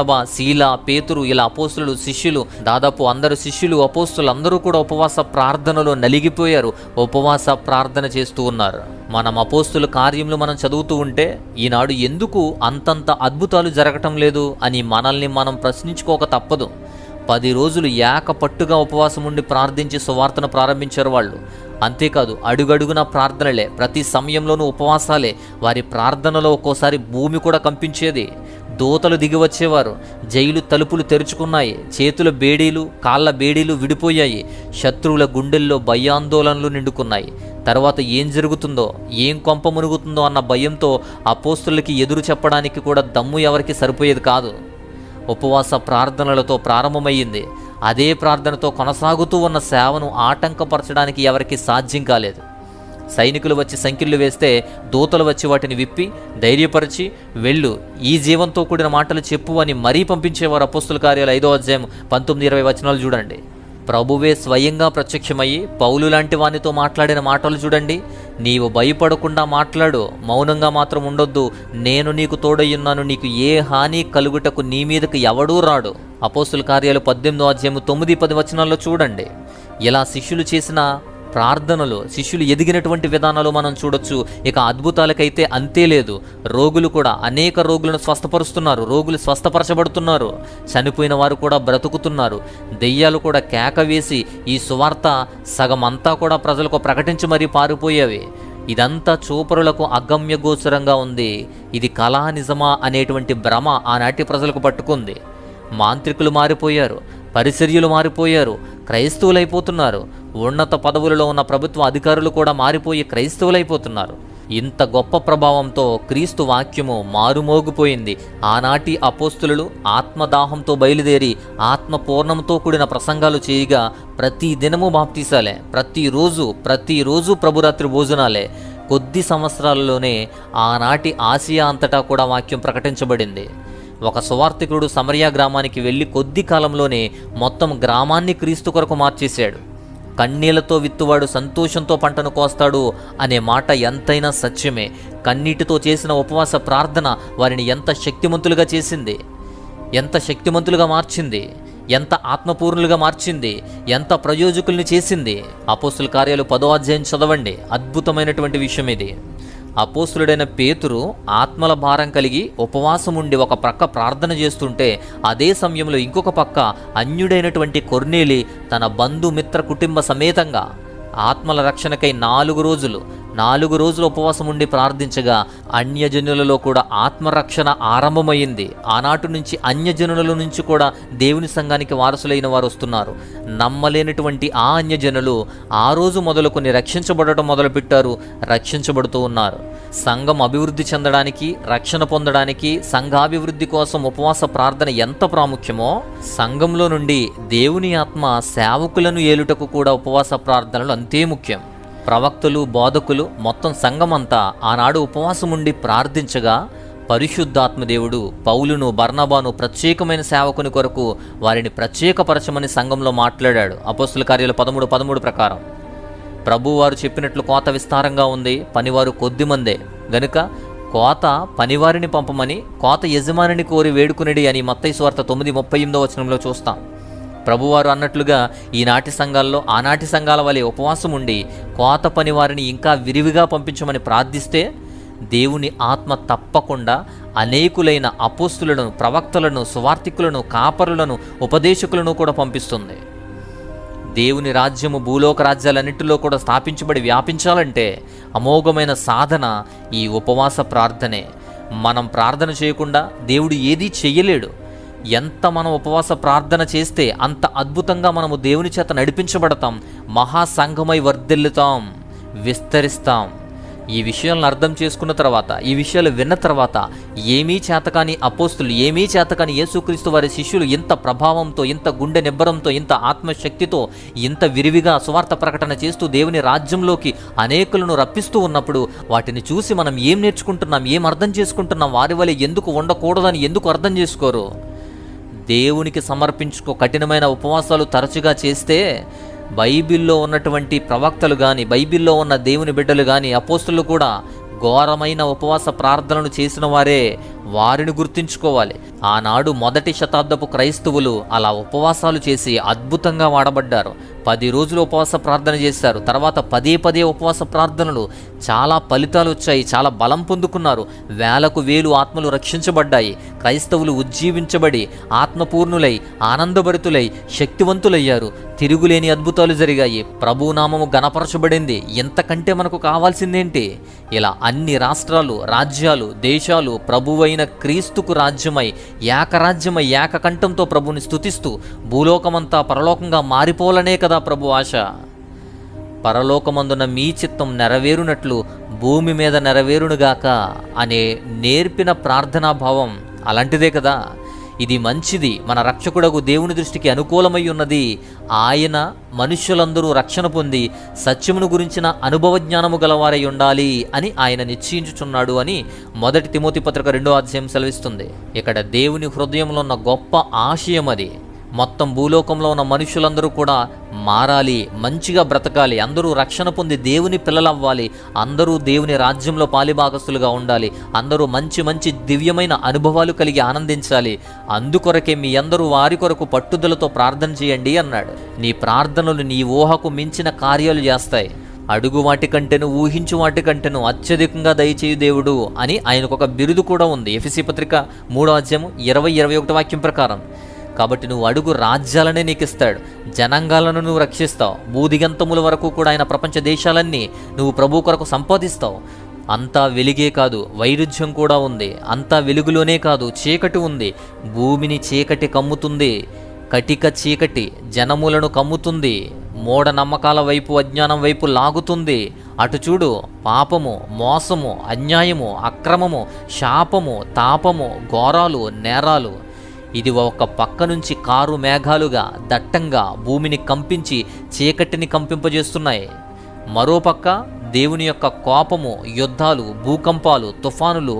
నబ శీల పేతురు ఇలా అపోస్తులు శిష్యులు దాదాపు అందరు శిష్యులు అపోస్తులు అందరూ కూడా ఉపవాస ప్రార్థనలో నలిగిపోయారు. ఉపవాస ప్రార్థన చేస్తూ ఉన్నారు. మనం అపోస్తుల కార్యములు మనం చదువుతూ ఉంటే ఈనాడు ఎందుకు అంతంత అద్భుతాలు జరగటం లేదు అని మనల్ని మనం ప్రశ్నించుకోక తప్పదు. పది రోజులు ఏక పట్టుగా ఉపవాసం ఉండి ప్రార్థించి సువార్తను ప్రారంభించారు వాళ్ళు. అంతేకాదు అడుగడుగున ప్రార్థనలే ప్రతి సమయంలోనూ ఉపవాసాలే. వారి ప్రార్థనలో ఒక్కోసారి భూమి కూడా కంపించేది. దూతలు దిగి వచ్చేవారు. జైలు తలుపులు తెరుచుకున్నాయి. చేతుల బేడీలు కాళ్ళ బేడీలు విడిపోయాయి. శత్రువుల గుండెల్లో భయాందోళనలు నిండుకున్నాయి. తర్వాత ఏం జరుగుతుందో ఏం కొంప మునుగుతుందో అన్న భయంతో అపోస్తులకి ఎదురు చెప్పడానికి కూడా దమ్ము ఎవరికి సరిపోయేది కాదు. ఉపవాస ప్రార్థనలతో ప్రారంభమయ్యింది. అదే ప్రార్థనతో కొనసాగుతూ ఉన్న సేవను ఆటంకపరచడానికి ఎవరికి సాధ్యం కాలేదు. సైనికులు వచ్చి సంఖ్యలు వేస్తే దూతలు వచ్చి వాటిని విప్పి ధైర్యపరిచి వెళ్ళు ఈ జీవంతో కూడిన మాటలు చెప్పు అని మరీ పంపించేవారు అపోస్తుల కార్యాలు ఐదో అధ్యాయం పంతొమ్మిది ఇరవై వచనాలు చూడండి. ప్రభువే స్వయంగా ప్రత్యక్షమయ్యి పౌలు లాంటి వానితో మాట్లాడిన మాటలు చూడండి. నీవు భయపడకుండా మాట్లాడు మౌనంగా మాత్రం ఉండొద్దు. నేను నీకు తోడయ్యున్నాను నీకు ఏ హాని కలుగుటకు నీ మీదకు ఎవడూ రాడు. అపోస్తుల కార్యాలు పద్దెనిమిదో అధ్యాయం తొమ్మిది పది వచనాల్లో చూడండి. ఇలా శిష్యులు చేసిన ప్రార్థనలు శిష్యులు ఎదిగినటువంటి విధానాలు మనం చూడొచ్చు. ఇక అద్భుతాలకైతే అంతే లేదు. రోగులు కూడా అనేక రోగులను స్వస్థపరుస్తున్నారు. రోగులు స్వస్థపరచబడుతున్నారు. చనిపోయిన వారు కూడా బ్రతుకుతున్నారు. దెయ్యాలు కూడా కేక వేసి ఈ సువార్త సగం అంతా కూడా ప్రజలకు ప్రకటించి మరీ పారిపోయేవి. ఇదంతా చూపరులకు అగమ్య గోచరంగా ఉంది. ఇది కళా నిజమా అనేటువంటి భ్రమ ఆనాటి ప్రజలకు పట్టుకుంది. మాంత్రికులు మారిపోయారు. పరిచర్యులు మారిపోయారు. క్రైస్తవులైపోతున్నారు. ఉన్నత పదవులలో ఉన్న ప్రభుత్వ అధికారులు కూడా మారిపోయి క్రైస్తవులైపోతున్నారు. ఇంత గొప్ప ప్రభావంతో క్రీస్తు వాక్యము మారుమోగిపోయింది. ఆనాటి అపోస్తులు ఆత్మదాహంతో బయలుదేరి ఆత్మ పూర్ణంతో కూడిన ప్రసంగాలు చేయగా ప్రతి దినము బాప్తీసాలే. ప్రతిరోజు ప్రతిరోజు ప్రభురాత్రి భోజనాలే. కొద్ది సంవత్సరాలలోనే ఆనాటి ఆసియా అంతటా కూడా వాక్యం ప్రకటించబడింది. ఒక సువార్థికుడు సమరియా గ్రామానికి వెళ్ళి కొద్ది కాలంలోనే మొత్తం గ్రామాన్ని క్రీస్తు కొరకు మార్చేశాడు. కన్నీళ్ళతో విత్తువాడు సంతోషంతో పంటను కోస్తాడు అనే మాట ఎంతైనా సత్యమే. కన్నీటితో చేసిన ఉపవాస ప్రార్థన వారిని ఎంత శక్తిమంతులుగా చేసింది? ఎంత శక్తిమంతులుగా మార్చింది? ఎంత ఆత్మపూర్ణులుగా మార్చింది? ఎంత ప్రయోజకుల్ని చేసింది? అపోస్తుల కార్యాలు పదో అధ్యాయం చదవండి. అద్భుతమైనటువంటి విషయం ఇది అపోసులుడైన పేతురు ఆత్మల భారం కలిగి ఉపవాసం ఉండి ఒక ప్రక్క ప్రార్థన చేస్తుంటే అదే సమయంలో ఇంకొక పక్క అన్యుడైనటువంటి కొర్నేలి తన బంధుమిత్ర కుటుంబ సమేతంగా ఆత్మల రక్షణకై నాలుగు రోజులు నాలుగు రోజులు ఉపవాసం ఉండి ప్రార్థించగా అన్యజనులలో కూడా ఆత్మరక్షణ ఆరంభమైంది. ఆనాటి నుంచి అన్యజనుల నుంచి కూడా దేవుని సంఘానికి వారసులైన వారు వస్తున్నారు. నమ్మలేనటువంటి ఆ అన్యజనులు ఆ రోజు మొదలుకొని రక్షించబడటం మొదలుపెట్టారు రక్షించబడుతూ ఉన్నారు. సంఘం అభివృద్ధి చెందడానికి రక్షణ పొందడానికి సంఘాభివృద్ధి కోసం ఉపవాస ప్రార్థన ఎంత ప్రాముఖ్యమో సంఘంలో నుండి దేవుని ఆత్మ సేవకులను ఏలుటకు కూడా ఉపవాస ప్రార్థనలు అంతే ముఖ్యం. ప్రవక్తలు బోధకులు మొత్తం సంఘమంతా ఆనాడు ఉపవాసం ఉండి ప్రార్థించగా పరిశుద్ధాత్మదేవుడు పౌలును బర్ణబాను ప్రత్యేకమైన సేవకుని కొరకు వారిని ప్రత్యేకపరచమని సంఘంలో మాట్లాడాడు. అపోస్తుల కార్యాలు పదమూడు పదమూడు ప్రకారం. ప్రభువారు చెప్పినట్లు కోత విస్తారంగా ఉంది పనివారు కొద్దిమందే గనుక కోత పనివారిని పంపమని కోత యజమానిని కోరి వేడుకునేది అని మత్తైస్ వార్త తొమ్మిది ముప్పై ఎనిమిదో వచనంలో చూస్తాం. ప్రభువారు అన్నట్లుగా ఈనాటి సంఘాల్లో ఆనాటి సంఘాల వలె ఉపవాసం ఉండి కోత పని వారిని ఇంకా విరివిగా పంపించమని ప్రార్థిస్తే దేవుని ఆత్మ తప్పకుండా అనేకులైన అపోస్తులను ప్రవక్తలను సువార్థికులను కాపరులను ఉపదేశకులను కూడా పంపిస్తుంది. దేవుని రాజ్యము భూలోక రాజ్యాలన్నింటిలో కూడా స్థాపించబడి వ్యాపించాలంటే అమోఘమైన సాధన ఈ ఉపవాస ప్రార్థనే. మనం ప్రార్థన చేయకుండా దేవుడు ఏదీ చెయ్యలేడు. ఎంత మనం ఉపవాస ప్రార్థన చేస్తే అంత అద్భుతంగా మనము దేవుని చేత నడిపించబడతాం మహాసంఘమై వర్ధిల్లుతాం విస్తరిస్తాం. ఈ విషయాలను అర్థం చేసుకున్న తర్వాత ఈ విషయాలు విన్న తర్వాత ఏమీ చేతకాని అపోస్తులు ఏమీ చేతకాని యేసుక్రీస్తు వారి శిష్యులు ఇంత ప్రభావంతో ఇంత గుండె నిబ్బరంతో ఇంత ఆత్మశక్తితో ఇంత విరివిగా సువార్త ప్రకటన చేస్తూ దేవుని రాజ్యంలోకి అనేకులను రప్పిస్తూ ఉన్నప్పుడు వాటిని చూసి మనం ఏం నేర్చుకుంటున్నాం ఏం అర్థం చేసుకుంటున్నాం వారి వల్ల ఎందుకు ఉండకూడదని ఎందుకు అర్థం చేసుకోరు? దేవునికి సమర్పించుకో కఠినమైన ఉపవాసాలు తరచుగా చేస్తే బైబిల్లో ఉన్నటువంటి ప్రవక్తలు కానీ బైబిల్లో ఉన్న దేవుని బిడ్డలు కానీ అపోస్తులు కూడా ఘోరమైన ఉపవాస ప్రార్థనలు చేసిన వారే వారిని గుర్తుంచుకోవాలి. ఆనాడు మొదటి శతాబ్దపు క్రైస్తవులు అలా ఉపవాసాలు చేసి అద్భుతంగా వాడబడ్డారు. పది రోజులు ఉపవాస ప్రార్థన చేశారు. తర్వాత పదే పదే ఉపవాస ప్రార్థనలు చాలా ఫలితాలు వచ్చాయి. చాలా బలం పొందుకున్నారు. వేలకు వేలు ఆత్మలు రక్షించబడ్డాయి. క్రైస్తవులు ఉజ్జీవించబడి ఆత్మపూర్ణులై ఆనందభరితులై శక్తివంతులయ్యారు. తిరుగులేని అద్భుతాలు జరిగాయి. ప్రభునామము గణపరచబడింది ఎంతకంటే మనకు కావాల్సిందేంటి? ఇలా అన్ని రాష్ట్రాలు రాజ్యాలు దేశాలు ప్రభువై ప్రభువైన క్రీస్తుకు రాజ్యమై ఏకరాజ్యమై ఏకకంఠంతో ప్రభుని స్తుతిస్తూ భూలోకమంతా పరలోకంగా మారిపోలనే కదా ప్రభు ఆశ. పరలోకమందున మీ చిత్తం నెరవేరునట్లు భూమి మీద నెరవేరునుగాక అనే నేర్పిన ప్రార్థనా భావం అలాంటిదే కదా. ఇది మంచిది. మన రక్షకుడకు దేవుని దృష్టికి అనుకూలమై ఉన్నది. ఆయన మనుష్యులందరూ రక్షణ పొంది సత్యమును గురించిన అనుభవ జ్ఞానము గలవారై ఉండాలి అని ఆయన నిశ్చయించుచున్నాడు అని మొదటి తిమోతి పత్రిక రెండో అధ్యాయం సెలవిస్తుంది. ఇక్కడ దేవుని హృదయంలో ఉన్న గొప్ప ఆశయం అది మొత్తం భూలోకంలో ఉన్న మనుషులందరూ కూడా మారాలి మంచిగా బ్రతకాలి అందరూ రక్షణ పొంది దేవుని పిల్లలవ్వాలి అందరూ దేవుని రాజ్యంలో పాలిభాగస్తులుగా ఉండాలి అందరూ మంచి మంచి దివ్యమైన అనుభవాలు కలిగి ఆనందించాలి. అందుకొరకే మీ అందరూ వారి కొరకు పట్టుదలతో ప్రార్థన చేయండి అన్నాడు. నీ ప్రార్థనలు నీ ఊహకు మించిన కార్యాలు చేస్తాయి. అడుగు వాటి కంటేను ఊహించు వాటి కంటేను అత్యధికంగా దయచేయు దేవుడు అని ఆయనకు ఒక బిరుదు కూడా ఉంది. ఎఫ్సి పత్రిక మూడో అధ్యాయం ఇరవై ఇరవై ఒకటి వాక్యం ప్రకారం. కాబట్టి నువ్వు అడుగు రాజ్యాలనే నీకు ఇస్తాడు జనాంగాలను నువ్వు రక్షిస్తావు. భూదిగంతముల వరకు కూడా ఆయన ప్రపంచ దేశాలన్నీ నువ్వు ప్రభు కొరకు సంపాదిస్తావు. అంతా వెలిగే కాదు వైరుధ్యం కూడా ఉంది. అంతా వెలుగులోనే కాదు చీకటి ఉంది. భూమిని చీకటి కమ్ముతుంది. కటిక చీకటి జనములను కమ్ముతుంది. మూఢ నమ్మకాల వైపు అజ్ఞానం వైపు లాగుతుంది. అటు చూడు పాపము మోసము అన్యాయము అక్రమము శాపము తాపము ఘోరాలు నేరాలు ఇది ఒక పక్క నుంచి కారు మేఘాలుగా దట్టంగా భూమిని కంపించి చీకటిని కంపింపజేస్తున్నాయి. మరోపక్క దేవుని యొక్క కోపము యుద్ధాలు భూకంపాలు తుఫానులు